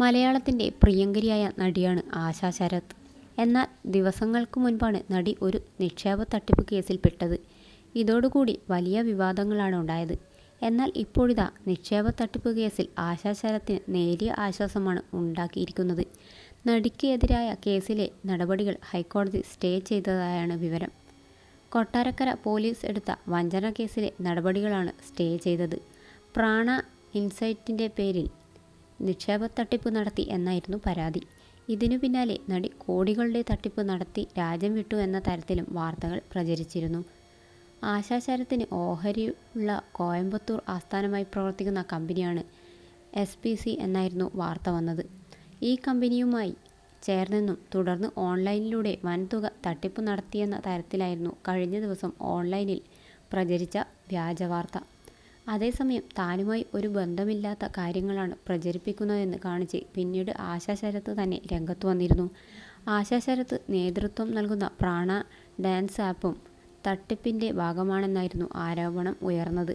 മലയാളത്തിന്റെ പ്രിയങ്കരിയായ നടിയാണ് ആശാ ശരത്. എന്നാൽ ദിവസങ്ങൾക്ക് മുൻപാണ് നടി ഒരു നിക്ഷേപ തട്ടിപ്പ് കേസിൽ പെട്ടത്. ഇതോടുകൂടി വലിയ വിവാദങ്ങളാണ് ഉണ്ടായത്. എന്നാൽ ഇപ്പോഴിതാ നിക്ഷേപ തട്ടിപ്പ് കേസിൽ ആശാ ശരത്തിന് നേരിയ ആശ്വാസമാണ് ഉണ്ടാക്കിയിരിക്കുന്നത്. നടിക്ക് എതിരായ കേസിലെ നടപടികൾ ഹൈക്കോടതി സ്റ്റേ ചെയ്തതായാണ് വിവരം. കൊട്ടാരക്കര പോലീസ് എടുത്ത വഞ്ചന കേസിലെ നടപടികളാണ് സ്റ്റേ ചെയ്തത്. പ്രാണ ഇൻസൈറ്റിന്റെ പേരിൽ നിക്ഷേപ തട്ടിപ്പ് നടത്തി എന്നായിരുന്നു പരാതി. ഇതിനു പിന്നാലെ നടി കോടികളുടെ തട്ടിപ്പ് നടത്തി രാജ്യം വിട്ടു എന്ന തരത്തിലും വാർത്തകൾ പ്രചരിച്ചിരുന്നു. ആശാശരത്തിന് ഓഹരിയുള്ള കോയമ്പത്തൂർ ആസ്ഥാനമായി പ്രവർത്തിക്കുന്ന കമ്പനിയാണ് എസ് പി സി എന്നായിരുന്നു വാർത്ത വന്നത്. ഈ കമ്പനിയുമായി ചേർന്നെന്നും തുടർന്ന് ഓൺലൈനിലൂടെ വൻതുക തട്ടിപ്പ് നടത്തിയെന്ന തരത്തിലായിരുന്നു കഴിഞ്ഞ ദിവസം ഓൺലൈനിൽ പ്രചരിച്ച വ്യാജവാർത്ത. അതേസമയം താനുമായി ഒരു ബന്ധമില്ലാത്ത കാര്യങ്ങളാണ് പ്രചരിപ്പിക്കുന്നതെന്ന് കാണിച്ച് പിന്നീട് ആശാശരത്ത് തന്നെ രംഗത്ത് വന്നിരുന്നു. ആശാശരത്ത് നേതൃത്വം നൽകുന്ന പ്രാണ ഡാൻസ് ആപ്പും തട്ടിപ്പിന്റെ ഭാഗമാണെന്നായിരുന്നു ആരോപണം ഉയർന്നത്.